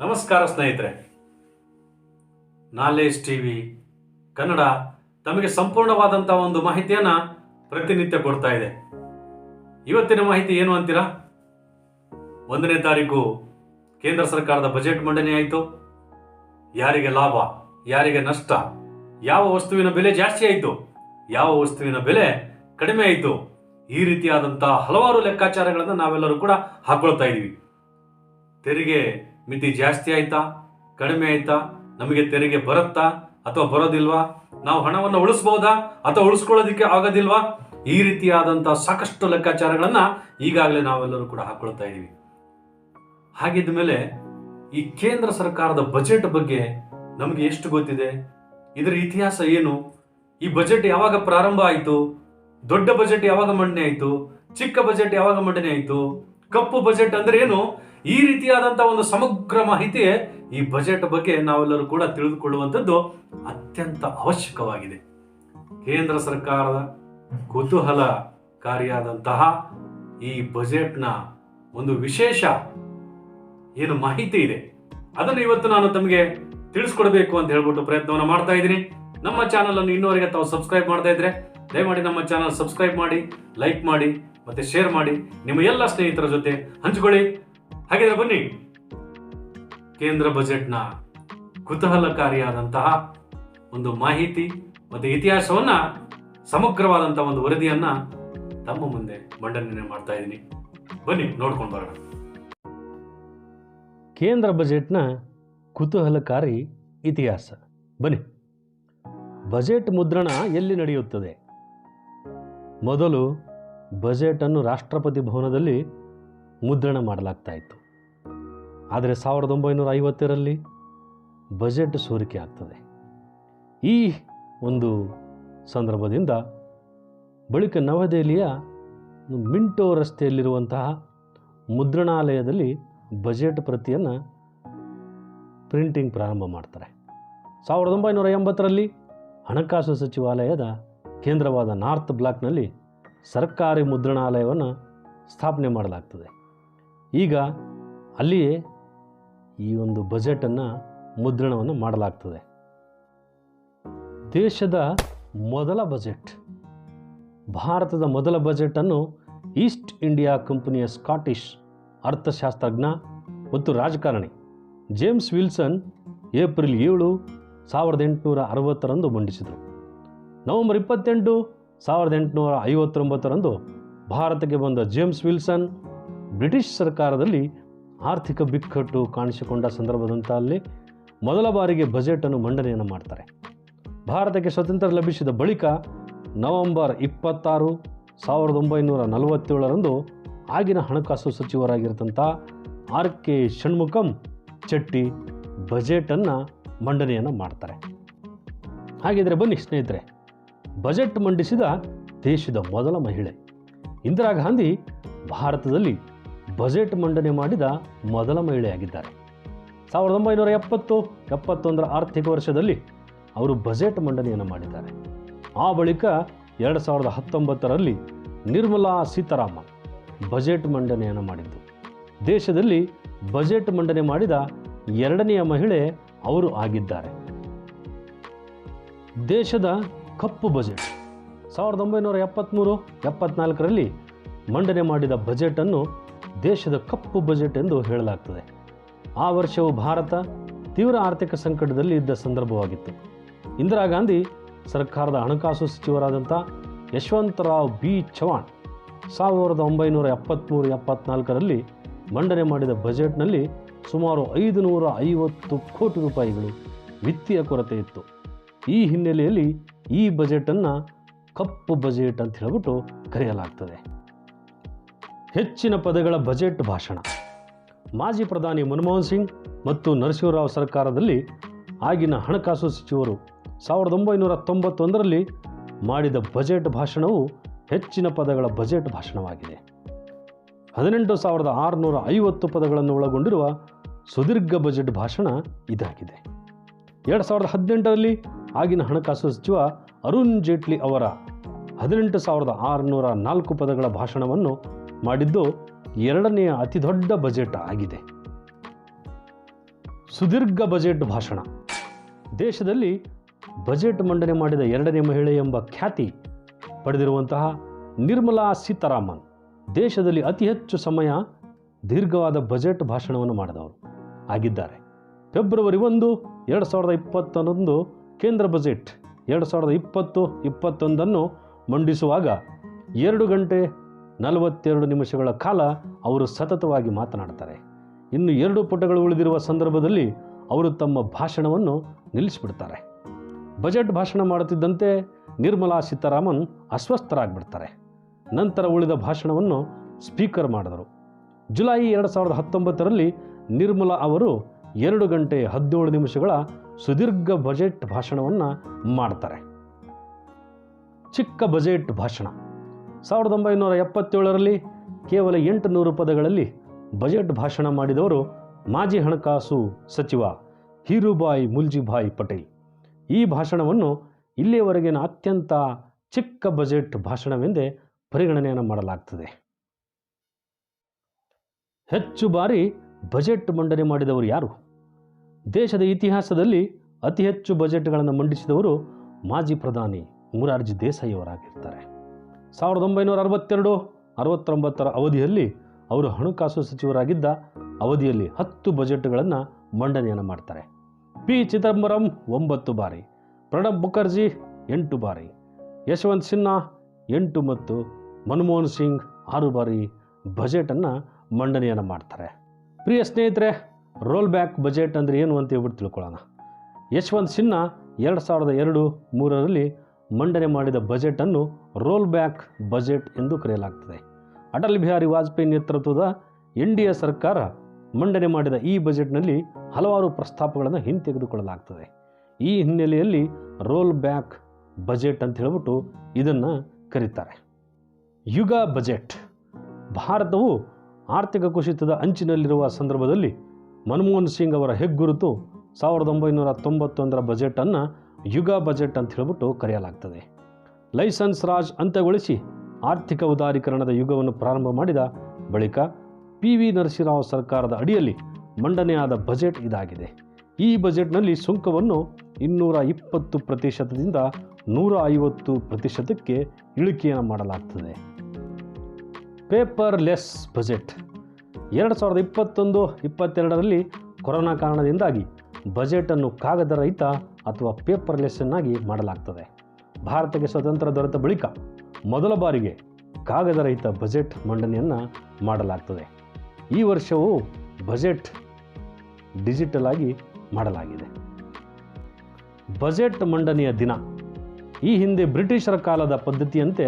ನಮಸ್ಕಾರ ಸ್ನೇಹಿತರೆ. Knowledge TV Kannada ತಮಗೆ ಸಂಪೂರ್ಣವಾದಂಥ ಒಂದು ಮಾಹಿತಿಯನ್ನು ಪ್ರತಿನಿತ್ಯ ಕೊಡ್ತಾ ಇದೆ. ಇವತ್ತಿನ ಮಾಹಿತಿ ಏನು ಅಂತೀರಾ? ಒಂದನೇ ತಾರೀಕು ಕೇಂದ್ರ ಸರ್ಕಾರದ ಬಜೆಟ್ ಮಂಡನೆ ಆಯಿತು. ಯಾರಿಗೆ ಲಾಭ, ಯಾರಿಗೆ ನಷ್ಟ, ಯಾವ ವಸ್ತುವಿನ ಬೆಲೆ ಜಾಸ್ತಿ ಆಯಿತು, ಯಾವ ವಸ್ತುವಿನ ಬೆಲೆ ಕಡಿಮೆ ಆಯಿತು, ಈ ರೀತಿಯಾದಂಥ ಹಲವಾರು ಲೆಕ್ಕಾಚಾರಗಳನ್ನು ನಾವೆಲ್ಲರೂ ಕೂಡ ಹಾಕೊಳ್ತಾ ಇದ್ದೀವಿ ತೆರಿಗೆ ಮಿತಿ ಜಾಸ್ತಿ ಆಯ್ತಾ? ಕಡಿಮೆ ಆಯ್ತಾ? ನಮಗೆ ತೆರಿಗೆ ಬರುತ್ತಾ? ಅಥವಾ ಬರೋದಿಲ್ವಾ? ನಾವು ಹಣವನ್ನು ಉಳಿಸ್ಬೋದಾ? ಅಥವಾ ಉಳಿಸ್ಕೊಳ್ಳೋದಿಕ್ಕೆ ಆಗೋದಿಲ್ವಾ? ಈ ರೀತಿಯಾದಂಥ ಸಾಕಷ್ಟು ಲೆಕ್ಕಾಚಾರಗಳನ್ನ ಈಗಾಗಲೇ ನಾವೆಲ್ಲರೂ ಕೂಡ ಹಾಕೊಳ್ತಾ ಇದ್ದೀವಿ. ಹಾಗಿದ್ದ ಮೇಲೆ ಈ ಕೇಂದ್ರ ಸರ್ಕಾರದ ಬಜೆಟ್ ಬಗ್ಗೆ ನಮಗೆ ಎಷ್ಟು ಗೊತ್ತಿದೆ? ಇದರ ಇತಿಹಾಸ ಏನು? ಈ ಬಜೆಟ್ ಯಾವಾಗ ಪ್ರಾರಂಭ ಆಯಿತು? ದೊಡ್ಡ ಬಜೆಟ್ ಯಾವಾಗ ಮಂಡನೆ ಆಯಿತು? ಚಿಕ್ಕ ಬಜೆಟ್ ಯಾವಾಗ ಮಂಡನೆ ಆಯಿತು? ಕಪ್ಪು ಬಜೆಟ್ ಅಂದ್ರೆ ಏನು? ಈ ರೀತಿಯಾದಂತಹ ಒಂದು ಸಮಗ್ರ ಮಾಹಿತಿ ಈ ಬಜೆಟ್ ಬಗ್ಗೆ ನಾವೆಲ್ಲರೂ ಕೂಡ ತಿಳಿದುಕೊಳ್ಳುವಂಥದ್ದು ಅತ್ಯಂತ ಅವಶ್ಯಕವಾಗಿದೆ. ಕೇಂದ್ರ ಸರ್ಕಾರದ ಕುತೂಹಲಕಾರಿಯಾದಂತಹ ಈ ಬಜೆಟ್ನ ಒಂದು ವಿಶೇಷ ಏನು ಮಾಹಿತಿ ಇದೆ. ಅದನ್ನು ಇವತ್ತು ನಾನು ತಮಗೆ ತಿಳಿಸ್ಕೊಡ್ಬೇಕು ಅಂತ ಹೇಳ್ಬಿಟ್ಟು ಪ್ರಯತ್ನವನ್ನು ಮಾಡ್ತಾ ಇದ್ದೀನಿ. ನಮ್ಮ ಚಾನಲ್ ಅನ್ನು ಇನ್ನೂವರೆಗೆ ತಾವು ಸಬ್ಸ್ಕ್ರೈಬ್ ಮಾಡ್ತಾ ಇದ್ರೆ ದಯಮಾಡಿ ನಮ್ಮ ಚಾನಲ್ ಸಬ್ಸ್ಕ್ರೈಬ್ ಮಾಡಿ ಲೈಕ್ ಮಾಡಿ ಮತ್ತೆ ಶೇರ್ ಮಾಡಿ. ನಿಮ್ಮ ಎಲ್ಲ ಸ್ನೇಹಿತರ ಜೊತೆ ಹಂಚಿಕೊಳ್ಳಿ. ಹಾಗಿದ್ರೆ ಬನ್ನಿ. ಕೇಂದ್ರ ಬಜೆಟ್ನ ಕುತೂಹಲಕಾರಿಯಾದಂತಹ ಒಂದು ಮಾಹಿತಿ ಮತ್ತು ಇತಿಹಾಸವನ್ನ ಸಮಗ್ರವಾದಂತಹ ಒಂದು ವರದಿಯನ್ನ ತಮ್ಮ ಮುಂದೆ ಮಂಡನೆ ಮಾಡ್ತಾ ಇದ್ದೀನಿ. ಬನ್ನಿ, ನೋಡ್ಕೊಂಡು ಬರೋಣ. ಕೇಂದ್ರ ಬಜೆಟ್ನ ಕುತೂಹಲಕಾರಿ ಇತಿಹಾಸ. ಬನ್ನಿ. ಬಜೆಟ್ ಮುದ್ರಣ ಎಲ್ಲಿ ನಡೆಯುತ್ತದೆ? ಮೊದಲು ಬಜೆಟ್ ಅನ್ನು ರಾಷ್ಟ್ರಪತಿ ಭವನದಲ್ಲಿ ಮುದ್ರಣ ಮಾಡಲಾಗ್ತಾ ಇತ್ತು. ಆದರೆ ಸಾವಿರದ ಒಂಬೈನೂರ ಐವತ್ತರಲ್ಲಿ ಬಜೆಟ್ ಸೋರಿಕೆ ಆಗ್ತದೆ. ಈ ಒಂದು ಸಂದರ್ಭದಿಂದ ಬಳಿಕ ನವದೆಹಲಿಯ ಮಿಂಟೋ ರಸ್ತೆಯಲ್ಲಿರುವಂತಹ ಮುದ್ರಣಾಲಯದಲ್ಲಿ ಬಜೆಟ್ ಪ್ರತಿಯನ್ನು ಪ್ರಿಂಟಿಂಗ್ ಪ್ರಾರಂಭ ಮಾಡ್ತಾರೆ. ಸಾವಿರದ ಒಂಬೈನೂರ ಎಂಬತ್ತರಲ್ಲಿ ಹಣಕಾಸು ಸಚಿವಾಲಯದ ಕೇಂದ್ರವಾದ ನಾರ್ತ್ ಬ್ಲಾಕ್ನಲ್ಲಿ ಸರ್ಕಾರಿ ಮುದ್ರಣಾಲಯವನ್ನು ಸ್ಥಾಪನೆ ಮಾಡಲಾಗ್ತದೆ. ಈಗ ಅಲ್ಲಿಯೇ ಈ ಒಂದು ಬಜೆಟನ್ನು ಮುದ್ರಣವನ್ನು ಮಾಡಲಾಗ್ತದೆ. ದೇಶದ ಮೊದಲ ಬಜೆಟ್. ಭಾರತದ ಮೊದಲ ಬಜೆಟನ್ನು ಈಸ್ಟ್ ಇಂಡಿಯಾ ಕಂಪನಿಯ ಸ್ಕಾಟಿಷ್ ಅರ್ಥಶಾಸ್ತ್ರಜ್ಞ ಮತ್ತು ರಾಜಕಾರಣಿ ಜೇಮ್ಸ್ ವಿಲ್ಸನ್ ಏಪ್ರಿಲ್ ಏಳು ಸಾವಿರದ ಎಂಟುನೂರ ಅರವತ್ತರಂದು ಮಂಡಿಸಿದರು. ನವೆಂಬರ್ ಇಪ್ಪತ್ತೆಂಟು ಸಾವಿರದ ಎಂಟುನೂರ ಐವತ್ತೊಂಬತ್ತರಂದು ಭಾರತಕ್ಕೆ ಬಂದ ಜೇಮ್ಸ್ ವಿಲ್ಸನ್ ಬ್ರಿಟಿಷ್ ಸರ್ಕಾರದಲ್ಲಿ ಆರ್ಥಿಕ ಬಿಕ್ಕಟ್ಟು ಕಾಣಿಸಿಕೊಂಡ ಸಂದರ್ಭದಂತಲ್ಲಿ ಮೊದಲ ಬಾರಿಗೆ ಬಜೆಟನ್ನು ಮಂಡನೆಯನ್ನು ಮಾಡ್ತಾರೆ. ಭಾರತಕ್ಕೆ ಸ್ವತಂತ್ರ ಲಭಿಸಿದ ಬಳಿಕ ನವೆಂಬರ್ ಇಪ್ಪತ್ತಾರು ಸಾವಿರದ ಒಂಬೈನೂರ ನಲವತ್ತೇಳರಂದು ಆಗಿನ ಹಣಕಾಸು ಸಚಿವರಾಗಿರ್ತಂಥ ಆರ್ ಕೆ ಷಣ್ಮುಖಂ ಚೆಟ್ಟಿ ಬಜೆಟನ್ನು ಮಂಡನೆಯನ್ನು ಮಾಡ್ತಾರೆ. ಹಾಗಿದ್ರೆ ಬನ್ನಿ ಸ್ನೇಹಿತರೆ, ಬಜೆಟ್ ಮಂಡಿಸಿದ ದೇಶದ ಮೊದಲ ಮಹಿಳೆ ಇಂದಿರಾ ಗಾಂಧಿ ಭಾರತದಲ್ಲಿ ಬಜೆಟ್ ಮಂಡನೆ ಮಾಡಿದ ಮೊದಲ ಮಹಿಳೆಯಾಗಿದ್ದಾರೆ. ಸಾವಿರದ ಒಂಬೈನೂರ ಎಪ್ಪತ್ತು, ಎಪ್ಪತ್ತೊಂದರ ಆರ್ಥಿಕ ವರ್ಷದಲ್ಲಿ ಅವರು ಬಜೆಟ್ ಮಂಡನೆಯನ್ನು ಮಾಡಿದ್ದಾರೆ. ಆ ಬಳಿಕ ಎರಡು ಸಾವಿರದ ಹತ್ತೊಂಬತ್ತರಲ್ಲಿ ನಿರ್ಮಲಾ ಸೀತಾರಾಮನ್ ಬಜೆಟ್ ಮಂಡನೆಯನ್ನು ಮಾಡಿದ್ದು. ದೇಶದಲ್ಲಿ ಬಜೆಟ್ ಮಂಡನೆ ಮಾಡಿದ ಎರಡನೆಯ ಮಹಿಳೆ ಅವರು ಆಗಿದ್ದಾರೆ. ದೇಶದ ಕಪ್ಪು ಬಜೆಟ್ ಸಾವಿರದ ಒಂಬೈನೂರ ಎಪ್ಪತ್ತ್ಮೂರು ಎಪ್ಪತ್ನಾಲ್ಕರಲ್ಲಿ ಮಂಡನೆ ಮಾಡಿದ ಬಜೆಟನ್ನು ದೇಶದ ಕಪ್ಪು ಬಜೆಟ್ ಎಂದು ಹೇಳಲಾಗ್ತದೆ. ಆ ವರ್ಷವು ಭಾರತ ತೀವ್ರ ಆರ್ಥಿಕ ಸಂಕಟದಲ್ಲಿ ಇದ್ದ ಸಂದರ್ಭವಾಗಿತ್ತು. ಇಂದಿರಾ ಗಾಂಧಿ ಸರ್ಕಾರದ ಹಣಕಾಸು ಸಚಿವರಾದಂಥ ಯಶವಂತರಾವ್ ಬಿ. ಚವಾಣ್ ಸಾವಿರದ ಒಂಬೈನೂರ ಎಪ್ಪತ್ತ್ಮೂರು ಎಪ್ಪತ್ನಾಲ್ಕರಲ್ಲಿ ಮಂಡನೆ ಮಾಡಿದ ಬಜೆಟ್ನಲ್ಲಿ ಸುಮಾರು ಐದು ನೂರ ಐವತ್ತು ಕೋಟಿ ರೂಪಾಯಿಗಳು ವಿತ್ತೀಯ ಕೊರತೆ ಇತ್ತು. ಈ ಹಿನ್ನೆಲೆಯಲ್ಲಿ ಈ ಬಜೆಟನ್ನು ಕಪ್ಪು ಬಜೆಟ್ ಅಂತ ಹೇಳ್ಬಿಟ್ಟು ಕರೆಯಲಾಗ್ತದೆ. ಹೆಚ್ಚಿನ ಪದಗಳ ಬಜೆಟ್ ಭಾಷಣ. ಮಾಜಿ ಪ್ರಧಾನಿ ಮನಮೋಹನ್ ಸಿಂಗ್ ಮತ್ತು ನರಸಿಂಹರಾವ್ ಸರ್ಕಾರದಲ್ಲಿ ಆಗಿನ ಹಣಕಾಸು ಸಚಿವರು ಸಾವಿರದ ಒಂಬೈನೂರ ತೊಂಬತ್ತೊಂದರಲ್ಲಿ ಮಾಡಿದ ಬಜೆಟ್ ಭಾಷಣವು ಹೆಚ್ಚಿನ ಪದಗಳ ಬಜೆಟ್ ಭಾಷಣವಾಗಿದೆ. ಹದಿನೆಂಟು ಸಾವಿರದ ಆರುನೂರ ಐವತ್ತು ಪದಗಳನ್ನು ಒಳಗೊಂಡಿರುವ ಸುದೀರ್ಘ ಬಜೆಟ್ ಭಾಷಣ ಇದಾಗಿದೆ. ಎರಡು ಸಾವಿರದ ಹದಿನೆಂಟರಲ್ಲಿ ಆಗಿನ ಹಣಕಾಸು ಸಚಿವ ಅರುಣ್ ಜೇಟ್ಲಿ ಅವರ ಹದಿನೆಂಟು ಸಾವಿರದ ಆರುನೂರ ನಾಲ್ಕು ಪದಗಳ ಭಾಷಣವನ್ನು ಮಾಡಿದ್ದು ಎರಡನೆಯ ಅತಿದೊಡ್ಡ ಬಜೆಟ್ ಆಗಿದೆ. ಸುದೀರ್ಘ ಬಜೆಟ್ ಭಾಷಣ. ದೇಶದಲ್ಲಿ ಬಜೆಟ್ ಮಂಡನೆ ಮಾಡಿದ ಎರಡನೇ ಮಹಿಳೆ ಎಂಬ ಖ್ಯಾತಿ ಪಡೆದಿರುವಂತಹ ನಿರ್ಮಲಾ ಸೀತಾರಾಮನ್ ದೇಶದಲ್ಲಿ ಅತಿ ಹೆಚ್ಚು ಸಮಯ ದೀರ್ಘವಾದ ಬಜೆಟ್ ಭಾಷಣವನ್ನು ಮಾಡಿದವರು ಆಗಿದ್ದಾರೆ. ಫೆಬ್ರವರಿ ಒಂದು, ಎರಡು ಸಾವಿರದ ಇಪ್ಪತ್ತೊಂದು ಕೇಂದ್ರ ಬಜೆಟ್ ಎರಡು ಸಾವಿರದ ಇಪ್ಪತ್ತು, ಇಪ್ಪತ್ತೊಂದನ್ನು ಮಂಡಿಸುವಾಗ ಎರಡು ಗಂಟೆ ನಲವತ್ತೆರಡು ನಿಮಿಷಗಳ ಕಾಲ ಅವರು ಸತತವಾಗಿ ಮಾತನಾಡ್ತಾರೆ. ಇನ್ನು ಎರಡು ಪುಟಗಳು ಉಳಿದಿರುವ ಸಂದರ್ಭದಲ್ಲಿ ಅವರು ತಮ್ಮ ಭಾಷಣವನ್ನು ನಿಲ್ಲಿಸಿಬಿಡ್ತಾರೆ. ಬಜೆಟ್ ಭಾಷಣ ಮಾಡುತ್ತಿದ್ದಂತೆ ನಿರ್ಮಲಾ ಸೀತಾರಾಮನ್ ಅಸ್ವಸ್ಥರಾಗಿಬಿಡ್ತಾರೆ. ನಂತರ ಉಳಿದ ಭಾಷಣವನ್ನು ಸ್ಪೀಕರ್ ಮಾಡಿದರು. ಜುಲೈ ಎರಡು ಸಾವಿರದ ಹತ್ತೊಂಬತ್ತರಲ್ಲಿ ನಿರ್ಮಲಾ ಅವರು ಎರಡು ಗಂಟೆ ಹದಿನೇಳು ನಿಮಿಷಗಳ ಸುದೀರ್ಘ ಬಜೆಟ್ ಭಾಷಣವನ್ನು ಮಾಡ್ತಾರೆ. ಚಿಕ್ಕ ಬಜೆಟ್ ಭಾಷಣ. ಸಾವಿರದ ಒಂಬೈನೂರ ಎಪ್ಪತ್ತೇಳರಲ್ಲಿ ಕೇವಲ ಎಂಟು ನೂರು ಪದಗಳಲ್ಲಿ ಬಜೆಟ್ ಭಾಷಣ ಮಾಡಿದವರು ಮಾಜಿ ಹಣಕಾಸು ಸಚಿವ ಹೀರುಬಾಯಿ ಮುಲ್ಜಿಭಾಯಿ ಪಟೇಲ್. ಈ ಭಾಷಣವನ್ನು ಇಲ್ಲಿಯವರೆಗಿನ ಅತ್ಯಂತ ಚಿಕ್ಕ ಬಜೆಟ್ ಭಾಷಣವೆಂದೇ ಪರಿಗಣನೆಯನ್ನು ಮಾಡಲಾಗ್ತದೆ. ಹೆಚ್ಚು ಬಾರಿ ಬಜೆಟ್ ಮಂಡನೆ ಮಾಡಿದವರು ಯಾರು? ದೇಶದ ಇತಿಹಾಸದಲ್ಲಿ ಅತಿ ಹೆಚ್ಚು ಬಜೆಟ್ಗಳನ್ನು ಮಂಡಿಸಿದವರು ಮಾಜಿ ಪ್ರಧಾನಿ ಮೊರಾರ್ಜಿ ದೇಸಾಯಿಯವರಾಗಿರ್ತಾರೆ. ಸಾವಿರದ ಒಂಬೈನೂರ ಅರವತ್ತೆರಡು, ಅರವತ್ತೊಂಬತ್ತರ ಅವಧಿಯಲ್ಲಿ ಅವರು ಹಣಕಾಸು ಸಚಿವರಾಗಿದ್ದ ಅವಧಿಯಲ್ಲಿ ಹತ್ತು ಬಜೆಟ್ಗಳನ್ನು ಮಂಡನೆಯನ್ನು ಮಾಡ್ತಾರೆ. ಪಿ. ಚಿದಂಬರಂ ಒಂಬತ್ತು ಬಾರಿ, ಪ್ರಣಬ್ ಮುಖರ್ಜಿ ಎಂಟು ಬಾರಿ, ಯಶವಂತ್ ಸಿನ್ಹಾ ಎಂಟು ಮತ್ತು ಮನಮೋಹನ್ ಸಿಂಗ್ ಆರು ಬಾರಿ ಬಜೆಟನ್ನು ಮಂಡನೆಯನ್ನು ಮಾಡ್ತಾರೆ. ಪ್ರಿಯ ಸ್ನೇಹಿತರೆ, ರೋಲ್ ಬ್ಯಾಕ್ ಬಜೆಟ್ ಅಂದರೆ ಏನು ಅಂತ ಹೇಳ್ಬಿಟ್ಟು ತಿಳ್ಕೊಳ್ಳೋಣ. ಯಶವಂತ್ ಸಿನ್ಹಾ ಎರಡು ಸಾವಿರದ ಎರಡು ಮೂರರಲ್ಲಿ ಮಂಡನೆ ಮಾಡಿದ ಬಜೆಟನ್ನು ರೋಲ್ ಬ್ಯಾಕ್ ಬಜೆಟ್ ಎಂದು ಕರೆಯಲಾಗ್ತದೆ. ಅಟಲ್ ಬಿಹಾರಿ ವಾಜಪೇಯಿ ನೇತೃತ್ವದ ಎನ್ ಡಿ ಎ ಸರ್ಕಾರ ಮಂಡನೆ ಮಾಡಿದ ಈ ಬಜೆಟ್ನಲ್ಲಿ ಹಲವಾರು ಪ್ರಸ್ತಾಪಗಳನ್ನು ಹಿಂತೆಗೆದುಕೊಳ್ಳಲಾಗ್ತದೆ. ಈ ಹಿನ್ನೆಲೆಯಲ್ಲಿ ರೋಲ್ ಬ್ಯಾಕ್ ಬಜೆಟ್ ಅಂತ ಹೇಳ್ಬಿಟ್ಟು ಇದನ್ನು ಕರೀತಾರೆ. ಯುಗ ಬಜೆಟ್. ಭಾರತವು ಆರ್ಥಿಕ ಕುಸಿತದ ಅಂಚಿನಲ್ಲಿರುವ ಸಂದರ್ಭದಲ್ಲಿ ಮನಮೋಹನ್ ಸಿಂಗ್ ಅವರ ಹೆಗ್ಗುರುತು ಸಾವಿರದ ಒಂಬೈನೂರ ತೊಂಬತ್ತೊಂದರ ಬಜೆಟನ್ನು ಯುಗ ಬಜೆಟ್ ಅಂತ ಹೇಳ್ಬಿಟ್ಟು ಕರೆಯಲಾಗ್ತದೆ. ಲೈಸೆನ್ಸ್ ರಾಜ್ ಅಂತ್ಯಗೊಳಿಸಿ ಆರ್ಥಿಕ ಉದಾರೀಕರಣದ ಯುಗವನ್ನು ಪ್ರಾರಂಭ ಮಾಡಿದ ಬಳಿಕ ಪಿ ವಿ ನರಸಿಂಹರಾವ್ ಸರ್ಕಾರದ ಅಡಿಯಲ್ಲಿ ಮಂಡನೆಯಾದ ಬಜೆಟ್ ಇದಾಗಿದೆ. ಈ ಬಜೆಟ್ನಲ್ಲಿ ಸುಂಕವನ್ನು ಇನ್ನೂರ ಇಪ್ಪತ್ತು ಪ್ರತಿಶತದಿಂದ ನೂರ ಐವತ್ತು ಪ್ರತಿಶತಕ್ಕೆ ಇಳಿಕೆಯನ್ನು ಮಾಡಲಾಗ್ತದೆ. Paperless budget. ಎರಡು ಸಾವಿರದ ಇಪ್ಪತ್ತೊಂದು, ಇಪ್ಪತ್ತೆರಡರಲ್ಲಿ ಕೊರೋನಾ ಕಾರಣದಿಂದಾಗಿ ಬಜೆಟನ್ನು ಕಾಗದ ರಹಿತ ಅಥವಾ ಪೇಪರ್ಲೆಸ್ ಅನ್ನಾಗಿ ಮಾಡಲಾಗ್ತದೆ. ಭಾರತಕ್ಕೆ ಸ್ವತಂತ್ರ ದೊರೆತ ಬಳಿಕ ಮೊದಲ ಬಾರಿಗೆ ಕಾಗದ ರಹಿತ ಬಜೆಟ್ ಮಂಡನೆಯನ್ನು ಮಾಡಲಾಗ್ತದೆ. ಈ ವರ್ಷವೂ ಬಜೆಟ್ ಡಿಜಿಟಲ್ ಆಗಿ ಮಾಡಲಾಗಿದೆ. ಬಜೆಟ್ ಮಂಡನೆಯ ದಿನ. ಈ ಹಿಂದೆ ಬ್ರಿಟಿಷರ ಕಾಲದ ಪದ್ಧತಿಯಂತೆ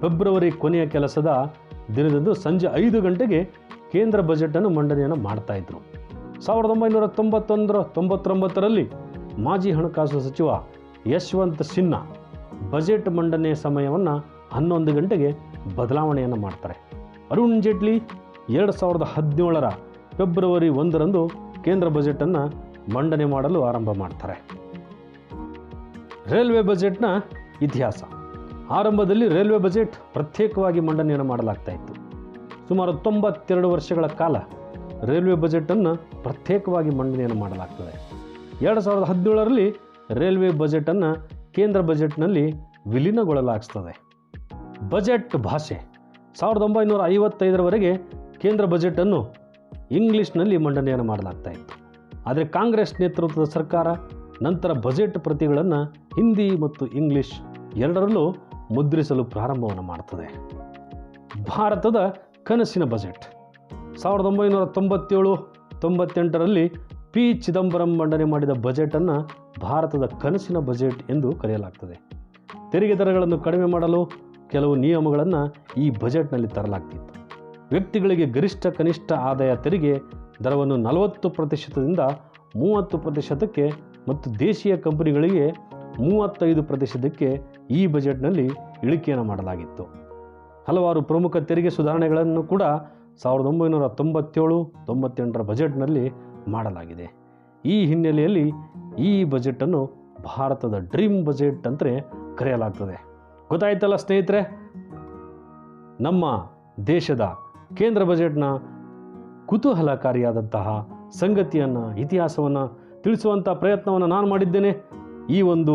ಫೆಬ್ರವರಿ ಕೊನೆಯ ಕೆಲಸದ ದಿನದಂದು ಸಂಜೆ ಐದು ಗಂಟೆಗೆ ಕೇಂದ್ರ ಬಜೆಟನ್ನು ಮಂಡನೆಯನ್ನು ಮಾಡ್ತಾಯಿದ್ರು ಸಾವಿರದ ಒಂಬೈನೂರ ತೊಂಬತ್ತೊಂದರ ತೊಂಬತ್ತೊಂಬತ್ತರಲ್ಲಿ ಮಾಜಿ ಹಣಕಾಸು ಸಚಿವ ಯಶವಂತ್ ಸಿನ್ಹಾ ಬಜೆಟ್ ಮಂಡನೆ ಸಮಯವನ್ನು ಹನ್ನೊಂದು ಗಂಟೆಗೆ ಬದಲಾವಣೆಯನ್ನು ಮಾಡ್ತಾರೆ. ಅರುಣ್ ಜೇಟ್ಲಿ ಎರಡು ಸಾವಿರದ ಹದಿನೇಳರ ಫೆಬ್ರವರಿ ಒಂದರಂದು ಕೇಂದ್ರ ಬಜೆಟನ್ನು ಮಂಡನೆ ಮಾಡಲು ಆರಂಭ ಮಾಡ್ತಾರೆ. ರೈಲ್ವೆ ಬಜೆಟ್ನ ಇತಿಹಾಸ. ಆರಂಭದಲ್ಲಿ ರೈಲ್ವೆ ಬಜೆಟ್ ಪ್ರತ್ಯೇಕವಾಗಿ ಮಂಡನೆಯನ್ನು ಮಾಡಲಾಗ್ತಾ ಇತ್ತು. ಸುಮಾರು ತೊಂಬತ್ತೆರಡು ವರ್ಷಗಳ ಕಾಲ ರೈಲ್ವೆ ಬಜೆಟನ್ನು ಪ್ರತ್ಯೇಕವಾಗಿ ಮಂಡನೆಯನ್ನು ಮಾಡಲಾಗ್ತದೆ. ಎರಡು ಸಾವಿರದ ಹದಿನೇಳರಲ್ಲಿ ರೈಲ್ವೆ ಬಜೆಟನ್ನು ಕೇಂದ್ರ ಬಜೆಟ್ನಲ್ಲಿ ವಿಲೀನಗೊಳ್ಳಲಾಗ್ತದೆ. ಬಜೆಟ್ ಭಾಷೆ. ಸಾವಿರದ ಒಂಬೈನೂರ ಐವತ್ತೈದರವರೆಗೆ ಕೇಂದ್ರ ಬಜೆಟನ್ನು ಇಂಗ್ಲೀಷ್ನಲ್ಲಿ ಮಂಡನೆಯನ್ನು ಮಾಡಲಾಗ್ತಾ ಇತ್ತು. ಆದರೆ ಕಾಂಗ್ರೆಸ್ ನೇತೃತ್ವದ ಸರ್ಕಾರ ನಂತರ ಬಜೆಟ್ ಪ್ರತಿಗಳನ್ನು ಹಿಂದಿ ಮತ್ತು ಇಂಗ್ಲಿಷ್ ಎರಡರಲ್ಲೂ ಮುದ್ರಿಸಲು ಪ್ರಾರಂಭವನ್ನು ಮಾಡ್ತದೆ. ಭಾರತದ ಕನಸಿನ ಬಜೆಟ್. ಸಾವಿರದ ಒಂಬೈನೂರ ತೊಂಬತ್ತೇಳು ತೊಂಬತ್ತೆಂಟರಲ್ಲಿ ಪಿ. ಚಿದಂಬರಂ ಮಂಡನೆ ಮಾಡಿದ ಬಜೆಟನ್ನು ಭಾರತದ ಕನಸಿನ ಬಜೆಟ್ ಎಂದು ಕರೆಯಲಾಗ್ತದೆ. ತೆರಿಗೆ ದರಗಳನ್ನು ಕಡಿಮೆ ಮಾಡಲು ಕೆಲವು ನಿಯಮಗಳನ್ನು ಈ ಬಜೆಟ್ನಲ್ಲಿ ತರಲಾಗ್ತಿತ್ತು. ವ್ಯಕ್ತಿಗಳಿಗೆ ಗರಿಷ್ಠ ಕನಿಷ್ಠ ಆದಾಯ ತೆರಿಗೆ ದರವನ್ನು ನಲವತ್ತು ಪ್ರತಿಶತದಿಂದ ಮೂವತ್ತು ಪ್ರತಿಶತಕ್ಕೆ ಮತ್ತು ದೇಶೀಯ ಕಂಪನಿಗಳಿಗೆ ಮೂವತ್ತೈದು ಪ್ರತಿಶತಕ್ಕೆ ಈ ಬಜೆಟ್ನಲ್ಲಿ ಇಳಿಕೆಯನ್ನು ಮಾಡಲಾಗಿತ್ತು. ಹಲವಾರು ಪ್ರಮುಖ ತೆರಿಗೆ ಸುಧಾರಣೆಗಳನ್ನು ಕೂಡ ಸಾವಿರದ ಒಂಬೈನೂರ ತೊಂಬತ್ತೇಳು ತೊಂಬತ್ತೆಂಟರ ಬಜೆಟ್ನಲ್ಲಿ ಮಾಡಲಾಗಿದೆ. ಈ ಹಿನ್ನೆಲೆಯಲ್ಲಿ ಈ ಬಜೆಟನ್ನು ಭಾರತದ ಡ್ರೀಮ್ ಬಜೆಟ್ ಅಂತಲೇ ಕರೆಯಲಾಗ್ತದೆ. ಗೊತ್ತಾಯ್ತಲ್ಲ ಸ್ನೇಹಿತರೆ? ನಮ್ಮ ದೇಶದ ಕೇಂದ್ರ ಬಜೆಟ್ನ ಕುತೂಹಲಕಾರಿಯಾದಂತಹ ಸಂಗತಿಯನ್ನು, ಇತಿಹಾಸವನ್ನು ತಿಳಿಸುವಂಥ ಪ್ರಯತ್ನವನ್ನು ನಾನು ಮಾಡಿದ್ದೇನೆ. ಈ ಒಂದು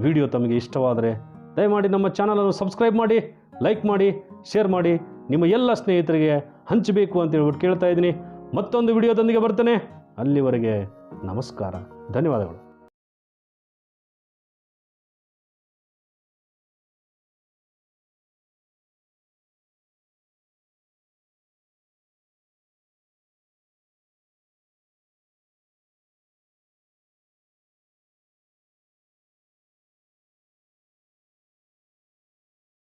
ವಿಡಿಯೋ ತಮಗೆ ಇಷ್ಟವಾದರೆ ದಯಮಾಡಿ ನಮ್ಮ ಚಾನಲನ್ನು ಸಬ್ಸ್ಕ್ರೈಬ್ ಮಾಡಿ, ಲೈಕ್ ಮಾಡಿ, ಶೇರ್ ಮಾಡಿ. ನಿಮ್ಮ ಎಲ್ಲ ಸ್ನೇಹಿತರಿಗೆ ಹಂಚಬೇಕು ಅಂತ ಹೇಳ್ಬಿಟ್ಟು ಕೇಳ್ತಾ ಇದ್ದೀನಿ. ಮತ್ತೊಂದು ವಿಡಿಯೋದೊಂದಿಗೆ ಬರ್ತೇನೆ. ಅಲ್ಲಿವರೆಗೆ ನಮಸ್ಕಾರ. ಧನ್ಯವಾದಗಳು.